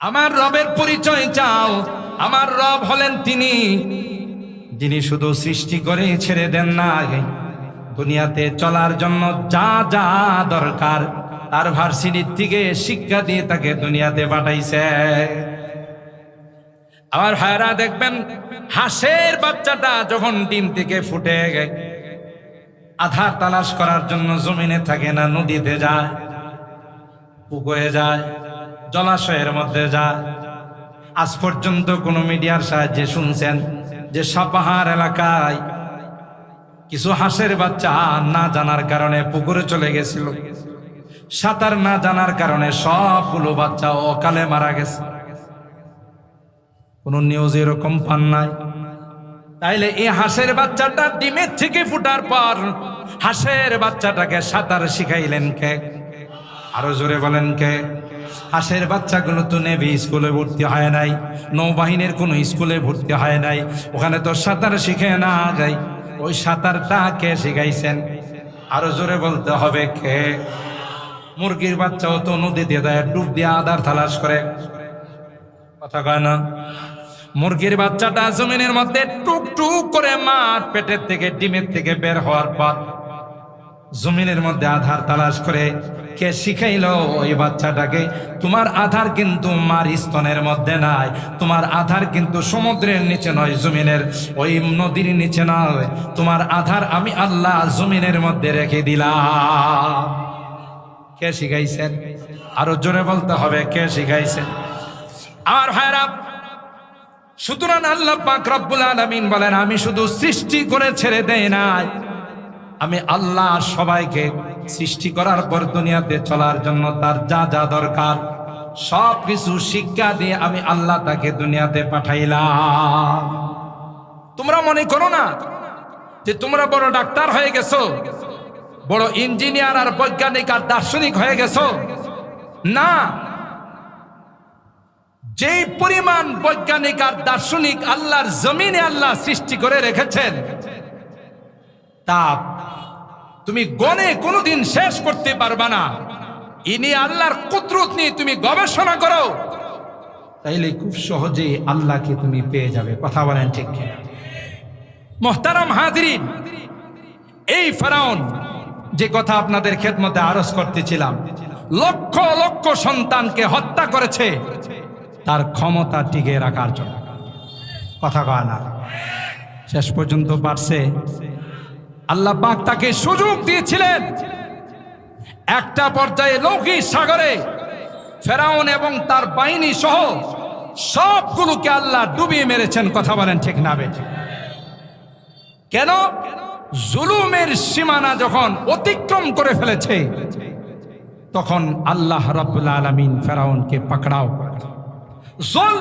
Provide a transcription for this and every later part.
আমার রবের পরিচয় চাও। আমার রব হলেন তিনি। যিনি শুধু সৃষ্টি করে ছেড়ে দেন না দুনিয়াতে চলার জন্য যা যা দরকার, তার ভার্সিটির থেকে শিক্ষা দিয়ে তাকে দুনিয়াতে পাঠাইছে। আমার ভাইরা দেখবেন হাঁসের বাচ্চাটা যখন ডিম থেকে ফুটে আধার তালাশ করার জন্য জমিনে থাকে না, নদীতে যায়, পুকুরে যায়। জলাশয়ের মধ্যে যায় আজ পর্যন্ত কোনো মিডিয়ার সাহায্যে শুনছেন যে সাপাহার এলাকায় কিছু হাঁসের বাচ্চা না জানার কারণে পুকুরে চলে গেছিল। সাঁতার না জানার কারণে সবগুলো বাচ্চা অকালে মারা গেছে। কোন নিউজ এরকম পান নাই। তাইলে এই হাঁসের বাচ্চাটা ডিমের থেকে ফুটার পর হাঁসের বাচ্চাটাকে সাঁতার শিখাইলেন কে? আরও জোরে বলেন কে? হাঁসের বাচ্চাগুলো তো নেভি স্কুলে ভর্তি হয় নাই, নৌবাহিনীর কোনো স্কুলে ভর্তি হয় নাই, ওখানে তো সাঁতার শিখে না যাই ওই সাঁতারটা কে শিখাইছেন? আরও জোরে বলতে হবে কে? মুরগির বাচ্চাও তো নদী দিয়ে দেয় ডুব দিয়ে আদার তালাশ করে। কথা কয় না? মুরগির বাচ্চাটা জমিনের মধ্যে টুক টুক করে মাঠ পেটের থেকে, ডিমের থেকে বের হওয়ার পর জমিনের মধ্যে আধার তালাশ করে কে শিখাইলো ওই বাচ্চাটাকে? তোমার আধার কিন্তু মার স্তনের মধ্যে নাই। তোমার আধার কিন্তু সমুদ্রের নিচে নয়, জমিনের। ওই নদীর নিচে নয়। তোমার আধার আমি আল্লাহ জমিনের মধ্যে রেখে দিলাম। কে শিখাইছেন? আরও জোরে বলতে হবে, কে শিখাইছেন? আমার ভাইরা সুতরাং আল্লাহ পাক রব্বুল আলামিন বলেন, আমি শুধু সৃষ্টি করে ছেড়ে দেই নাই। আমি আল্লাহ সবাইকে সৃষ্টি করার পর দুনিয়াতে চলার জন্য তার যা যা দরকার সব কিছু শিক্ষা দিয়ে আমি আল্লাহ তাকে দুনিয়াতে পাঠাইলাম। তোমরা মনে করো না যে তোমরা বড় ডাক্তার হয়ে গেছো, বড় ইঞ্জিনিয়ার আর বৈজ্ঞানিক আর দার্শনিক হয়ে গেছো? না। যে পরিমাণ বৈজ্ঞানিক আর দার্শনিক আল্লাহর জমিনে আল্লাহ সৃষ্টি করে রেখেছেন, তা তুমি গনে কোনোদিন শেষ করতে পারবা না। ইনি আল্লাহর কুদরত নিয়ে তুমি গবেষণা করো। তাইলে খুব সহজেই আল্লাহকে তুমি পেয়ে যাবে কথা বলেন ঠিক? মোহতারাম হাজরিন এই ফেরাউন যে কথা আপনাদের খেদমতে আরজ করতেছিলাম লক্ষ লক্ষ সন্তানকে হত্যা করেছে তার ক্ষমতা টিকে রাখার জন্য। কথা কয় না। শেষ পর্যন্ত পারছে আল্লাহ পাক তাকে সুযোগ দিয়েছিলেন। একটা পর্যায়ে লৌকিক সাগরে ফেরাউন এবং তার বাহিনী সহ সবগুলোকে আল্লাহ ডুবিয়ে মেরেছেন, কথা বলেন ঠিক না কেন? জুলুমের সীমানা যখন অতিক্রম করে ফেলেছে, তখন আল্লাহ রাব্বুল আলামিন ফেরাউনকে পাকড়াও জল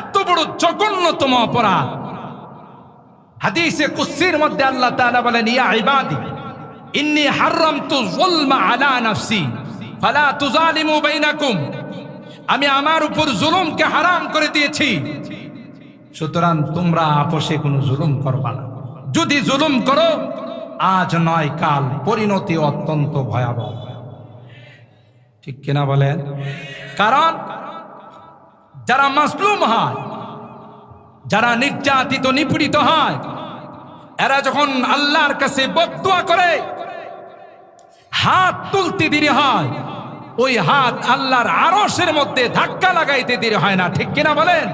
এত বড় জঘন্যতম অপরাধ। হাদিসে কুসির মধ্যে আল্লাহ তাআলা বলেন, ইয়া ইবাদি, ইন্নী হারামতু যুলমা আলা নাফসি, ফালা তুজালিমু বাইনাকুম, আমি আমার উপর জুলুমকে হারাম করে দিয়েছি। সুতরাং তোমরা আপোষে কোনো জুলুম করবা না। যদি জুলুম করো, আজ নয় কাল পরিণতি অত্যন্ত ভয়াবহ। ঠিক কিনা বলেন? কারণ যারা মাসলুম হয় যারা নির্যাতিত, নিপীড়িত হয়, এরা যখন আল্লাহর কাছে বদুয়া করে, হাত তুলতে দিলে হয়। ওই হাত আল্লাহর আরসের মধ্যে ধাক্কা লাগাইতে দিলে হয় না, ঠিক কিনা বলেন?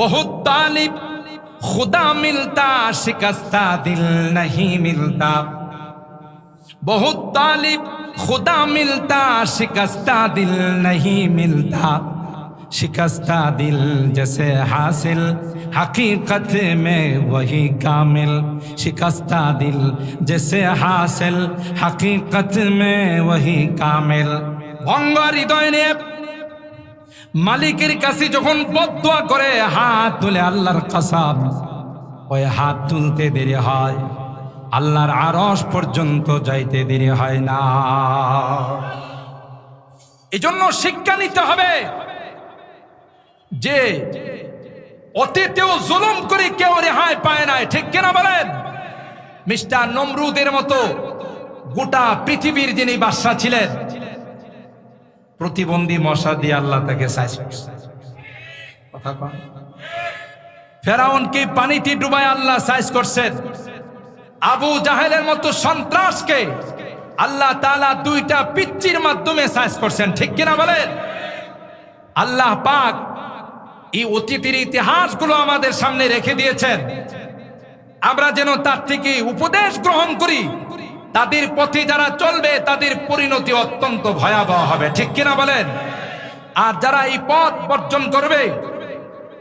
বহুত তালিব, খুদা মিলতা, শিকস্তা দিল নাহি মিলতা। বহুত তালিব, খুদা মিলতা, শিকস্তা দিল নাহি মিলতা। शिकस्ता दिल जैसे हासिल हकीकत में वही कामिल शिकस्ता दिल जैसे हासिल हकीकत में वही कामिल ভঙ্গ হৃদয় নিয়ে মালিকের কাছে যখন বদুয়া করে হাত তুলে আল্লাহর কাসাব ওই হাত তুলতে দেরি হয় আল্লাহর আরস পর্যন্ত যাইতে দেরি হয় না এজন্য শিক্ষা নিতে হবে যে অতীতেও জুলুম করে কেউ রেহাই পায় নাই, ঠিক কিনা বলেন? মিস্টার নমরুদের মতো গোটা পৃথিবীর যিনি বাদশা ছিলেন, প্রতিবন্ধী মশা দিয়ে আল্লাহ তাকে কথা কন। ফেরাউনকে পানিতে ডুবায় আল্লাহ সাইজ করছেন? আবু জাহেলের মতো সন্ত্রাসকে আল্লাহ তালা দুইটা পিচ্চির মাধ্যমে সাইজ করছেন, ঠিক কিনা বলেন? আল্লাহ পাক এই অতীতের ইতিহাসগুলো আমাদের সামনে রেখে দিয়েছেন। আমরা যেন তার থেকে উপদেশ গ্রহণ করি, তাদের পথে যারা চলবে, তাদের পরিণতি অত্যন্ত ভয়াবহ হবে। ঠিক কিনা বলেন? আর যারা এই পথ বর্জন করবে,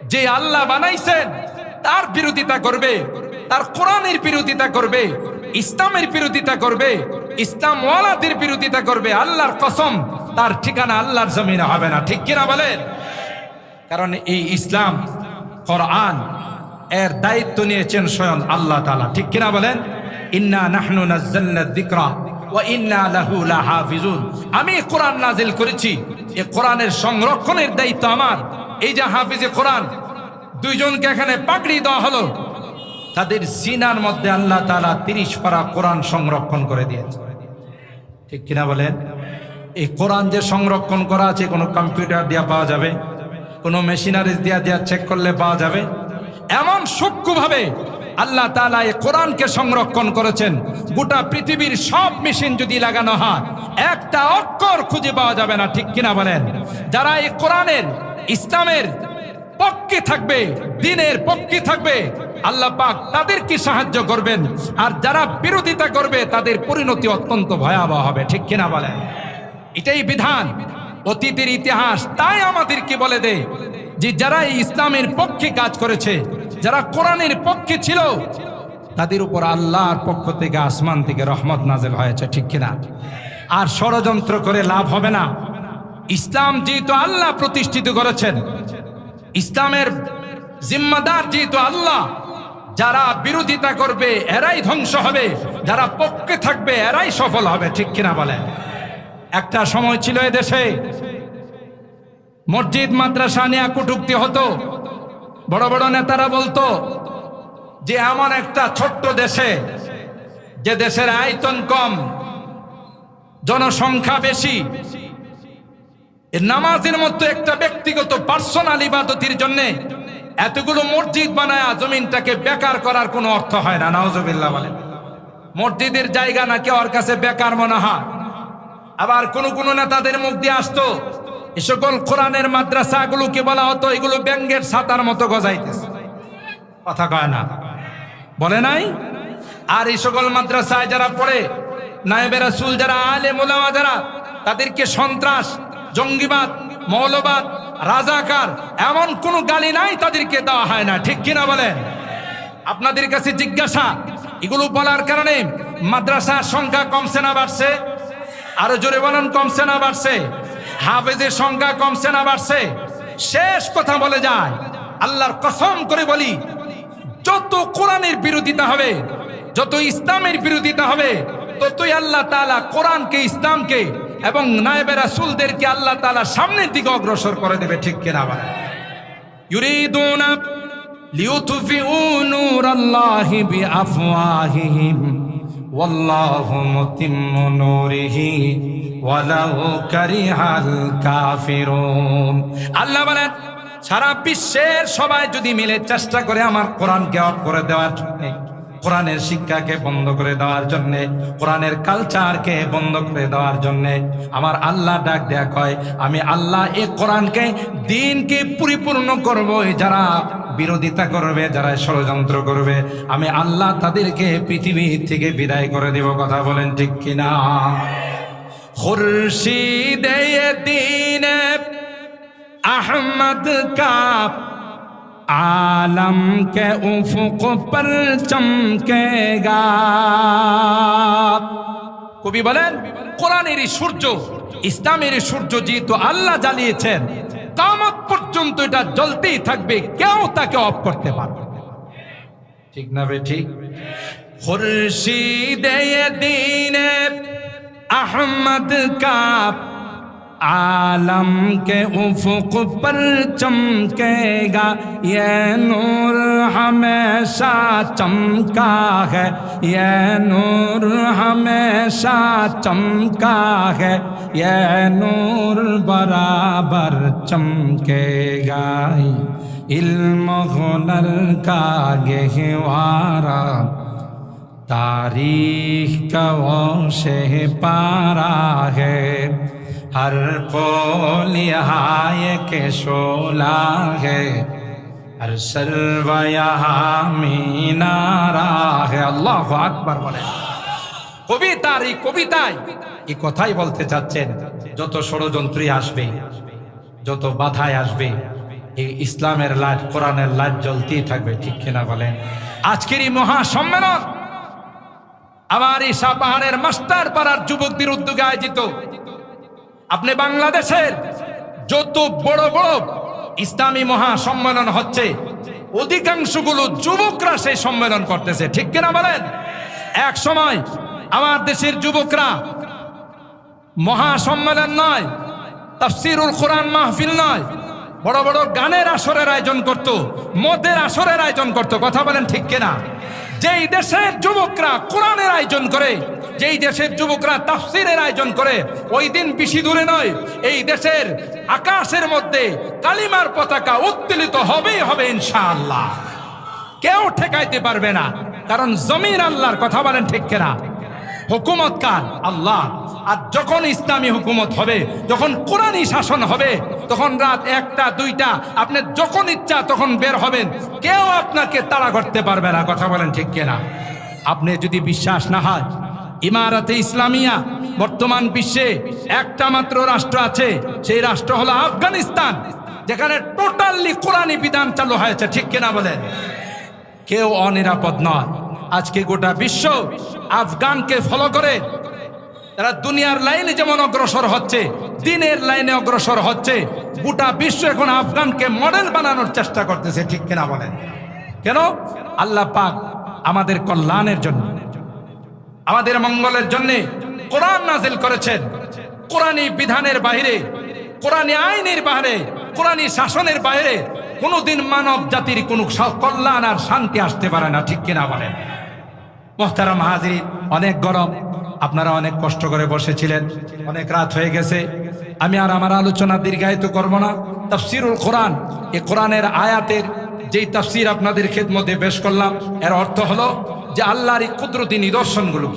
যে আল্লাহ বানাইছেন, তার বিরোধিতা করবে, তার কোরআনের বিরোধিতা করবে, ইসলামের বিরোধিতা করবে ইসলাম ওয়ালাদের বিরোধিতা করবে, আল্লাহর কসম, তার ঠিকানা আল্লাহর জমিনে হবে না। ঠিক কিনা বলেন? কারণ এই ইসলাম, কোরআন, এর দায়িত্ব নিয়েছেন স্বয়ং আল্লাহ তাআলা। ঠিক কিনা বলেন? ইন্না নাহনু নাজ্জালনা যিকরা ওয়া ইন্না লাহু লাহাফিজুন। আমি কোরআন নাজিল করেছি। এই কোরআনের সংরক্ষণের দায়িত্ব আমার। এই যে হাফিজে কোরআন, দুইজনকে এখানে পাকড়ি দেওয়া হলো। তাদের সিনার মধ্যে আল্লাহ তাআলা তিরিশ পারা কোরআন সংরক্ষণ করে দিয়েছে। ঠিক কিনা বলেন? এই কোরআন যে সংরক্ষণ করা আছে, কোনো কম্পিউটার দিয়া পাওয়া যাবে? কোনো মেশিনারিজ দিয়া দিয়া চেক করলে পাওয়া যাবে। এমন সূক্ষ্মভাবে আল্লাহ তাআলা এই কোরআনকে সংরক্ষণ করেছেন, গোটা পৃথিবীর সব মেশিন যদি লাগানো হয়, একটা অক্ষর খুঁজে পাওয়া যাবে না, ঠিক কিনা বলেন? যারা এই কোরআনের, ইসলামের পক্ষে থাকবে, দিনের পক্ষে থাকবে, আল্লাহ পাক তাদেরকে সাহায্য করবেন। আর যারা বিরোধিতা করবে, তাদের পরিণতি অত্যন্ত ভয়াবহ হবে, ঠিক কিনা বলেন? এটাই বিধান। অতীতের ইতিহাস, তাই আমাদেরকে বলে দেয় যে যারা ইসলামের পক্ষে কাজ করেছে, যারা কোরআনের পক্ষে ছিল, তাদের উপর আল্লাহর পক্ষ থেকে আসমান থেকে রহমত নাজেল হয়েছে, ঠিক কিনা? আর ষড়যন্ত্র করে লাভ হবে না। ইসলাম যেহেতু আল্লাহ প্রতিষ্ঠিত করেছেন, ইসলামের জিম্মাদার যেহেতু আল্লাহ, যারা বিরোধিতা করবে, এরাই ধ্বংস হবে, যারা পক্ষে থাকবে, এরাই সফল হবে, ঠিক কিনা বলেন? একটা সময় ছিল দেশে। মসজিদ, মাদ্রাসা নিয়ে কটুক্তি হতো। বড় বড় নেতারা বলতো যে, এমন একটা ছোট্ট দেশে, যে দেশের আয়তন কম, জনসংখ্যা বেশি নামাজের মতো একটা ব্যক্তিগত পার্সোনাল ইবাদতির জন্য এতগুলো মসজিদ বানায় জমিনটাকে বেকার করার কোনো অর্থ হয় না। বলে মসজিদের জায়গা নাকি ওর কাছে বেকার মনে হয়। আবার কোন কোন নেতাদের মুখ দিয়ে আসতো, এ সকল কোরআনের মাদ্রাসা গুলোকে বলা হতো, এগুলো ব্যাঙ্গের ছাতার মতো গজাইতেছে। কথা কয় না? বলে নাই? আর এই সকল মাদ্রাসায় যারা পড়ে নায়েবের রাসূল যারা, আলে মোলামা যারা, তাদেরকে সন্ত্রাস, জঙ্গিবাদ, মৌলবাদ, রাজাকার, এমন কোন গালি নাই তাদেরকে দেওয়া হয় না, ঠিক কিনা বলেন? আপনাদের কাছে জিজ্ঞাসা, এগুলো বলার কারণে মাদ্রাসার সংখ্যা কমছে না, বাড়ছে? আরও জোরে বলেন, কমছে না বাড়ছে? হাফেজের সংখ্যা কমছে না বাড়ছে? শেষ কথা বলে যায়। আল্লাহর কসম করে বলি, যত কোরআনের বিরোধিতা হবে, যত ইসলামের বিরোধিতা হবে, ততই আল্লাহ তাআলা কোরআনকে, ইসলামকে এবং নায়েবে রাসূলদেরকে আল্লাহ তালা সামনের দিকে অগ্রসর করে দেবে, ঠিক কিনা বলেন? ইউরিদুনা লিউতফিউ নূরাল্লাহি বিআফওয়াহিহিম। ওয়াল্লাহু متم نوره ولو كره الكافرون। আল্লাহ বলেন, সারা বিশ্বের সবাই যদি মিলে চেষ্টা করে আমার কোরআনকে অফ করে দেওয়ার জন্য কোরআনের শিক্ষাকে বন্ধ করে দেওয়ার জন্যে, কোরআনের কালচারকে বন্ধ করে দেওয়ার জন্যে আমার আল্লাহ ডাক দেয়া কয়, আমি আল্লাহ এ কোরআনকে, দিনকে পরিপূর্ণ করব যারা বিরোধিতা করবে, যারা ষড়যন্ত্র করবে। আমি আল্লাহ তাদেরকে পৃথিবী থেকে বিদায় করে দেব, কথা বলেন ঠিক কিনা? খুরশিদ আহমদ কাপ आलम के उफुक पर चमकेगा কবি বলেন কোরআনের এই সূর্য ইসলামের এই সূর্য যেহেতু আল্লাহ জ্বালিয়েছেন কামত পর্যন্ত এটা জ্বলতেই থাকবে কেউ তাকে অফ করতে পারবে না। ঠিক না বে ঠিক খুরশিদ দিন আহমদ عالم کے افق پر چمکے گا، یہ نور ہمیشہ چمکا ہے، یہ نور ہمیشہ چمکا ہے، یہ نور برابر چمکے گا۔ علم ہنر کا گہوارا تاریخ کا وہ سے پارا ہے۔ हर पोल यहाँ के शोला है हर सर्व यहाँ मीनारा है আল্লাহ আকবার বলে কবিতার এই কবিতায় এই কথাই বলতে চাচ্ছেন যত ষড়যন্ত্রী আসবে যত বাধায় আসবে এই ইসলামের লাইট কোরআনের লাইট জ্বলতেই থাকবে ঠিক কিনা বলেন আজকের এই মহা সম্মেলন আমার এই পাহাড়ের মাস্টার পাড়ার যুবকদের উদ্যোগে আয়োজিত আপনি বাংলাদেশের যত বড় বড় ইসলামী মহা সম্মেলন হচ্ছে, অধিকাংশগুলো যুবকরা সেই সম্মেলন করতেছে। ঠিক কিনা বলেন? এক সময় আমার দেশের যুবকরা মহা সম্মেলন নয়, তাফসিরুল কোরআন মাহফিল নয়, বড় বড় গানের আসরের আয়োজন করত, মদের আসরের আয়োজন করত। কথা বলেন ঠিক কিনা? যেই দেশের যুবকরা কোরআনের আয়োজন করে, যেই দেশের যুবকরা তাফসিরের আয়োজন করে, ওই দিন বেশি দূরে নয়, এই দেশের আকাশের মধ্যে কালিমার পতাকা উত্তোলিত হবেই হবে ইনশাআল্লাহ। কেউ ঠেকাইতে পারবে না, কারণ জমির আল্লাহর কথা বলেন ঠিক কেনা? হুকুমত কার? আল্লাহ। আর যখন ইসলামী হুকুমত হবে, যখন কোরআনই শাসন হবে, তখন রাত একটা, দুইটা, আপনি যখন ইচ্ছা তখন বের হবেন। কেউ আপনাকে তাড়া করতে পারবে না, কথা বলেন ঠিক কিনা? আপনি যদি বিশ্বাস না হয়, ইমারাতে ইসলামিয়া, বর্তমান বিশ্বে একটা মাত্র রাষ্ট্র আছে, সেই রাষ্ট্র হলো আফগানিস্তান, যেখানে টোটালি কোরআনী বিধান চালু হয়েছে, ঠিক কিনা বলেন? কেউ অনিরাপদ নয়। আজকে গোটা বিশ্ব আফগানকে ফলো করে তারা দুনিয়ার লাইনে যেমন অগ্রসর হচ্ছে, দিনের লাইনে অগ্রসর হচ্ছে, গোটা বিশ্ব এখন আফগানকে মডেল বানানোর চেষ্টা করতেছে, ঠিক কিনা বলেন? কেন? আল্লাহ পাক আমাদের কল্যাণের জন্য, আমাদের মঙ্গলের জন্য কোরআন নাজিল করেছেন। কোরআনী বিধানের বাইরে কোরআনী আইনের বাইরে কোরআনী শাসনের বাইরে কোনোদিন মানব জাতির কোনো কল্যাণ আর শান্তি আসতে পারে না, ঠিক কিনা বলেন? মোহতারাম হাজির অনেক গরম। আপনারা অনেক কষ্ট করে বসেছিলেন, অনেক রাত হয়ে গেছে। আমি আর আমার আলোচনা দীর্ঘায়িত করব না। তাফসিরুল কোরআন, এ কোরআনের আয়াতের যেই তাফসির আপনাদের খেদমতে পেশ করলাম, এর অর্থ হলো যে আল্লাহর এই কুদরতি নিদর্শনগুলো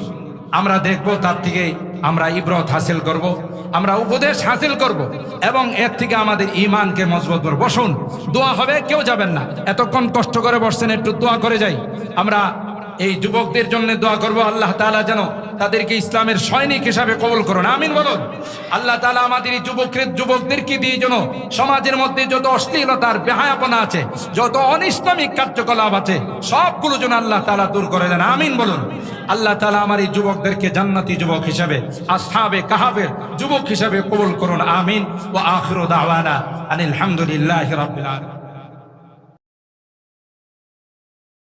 আমরা দেখব, তার থেকে আমরা ইব্রত হাসিল করব। আমরা উপদেশ হাসিল করব এবং এর থেকে আমাদের ইমানকে মজবুত করব। বসুন, দোয়া হবে, কেউ যাবেন না। এতক্ষণ কষ্ট করে বসছেন, একটু দোয়া করে যাই। আমরা এই যুবকদের জন্য দোয়া করব আল্লাহ তাআলা যেন তাদেরকে ইসলামের সৈনিক হিসাবে কবুল করুন। আমিন বলুন। আল্লাহ তাআলা আমাদের এই যুবকের যুবকদেরকে দিয়ে যেন সমাজের মধ্যে যত অশ্লীলতার বেহায়াপনা আছে, যত অনিসলামিক কার্যকলাপ আছে, সবগুলো যেন আল্লাহ তাআলা দূর করে দেন। আমিন বলুন। আল্লাহ তাআলা আমার এই যুবকদেরকে জান্নাতি যুবক হিসাবে, আসহাবে কাহাবের যুবক হিসাবে কবুল করুন। আমিন। ও আখিরু দাওয়ানা আনিল হামদুলিল্লাহি আলামিন।